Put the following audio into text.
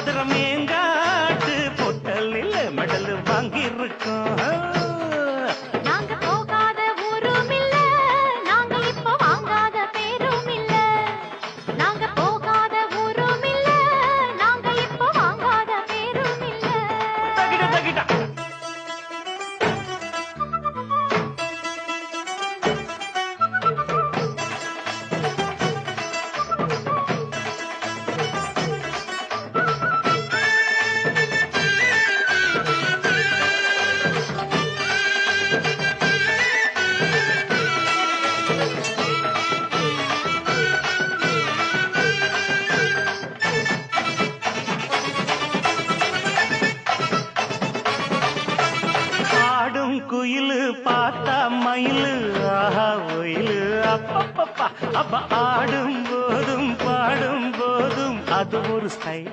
மதுரம் Madurai மேங்காட்டு பொட்டலில் medal வாங்கியிருக்கோம். குயிலு பார்த்தா மயிலு ஆஹா ஒயிலு அப்பப்பப்பா. அப்ப ஆடும் போதும் பாடும் போதும் அது ஒரு ஸ்டைல்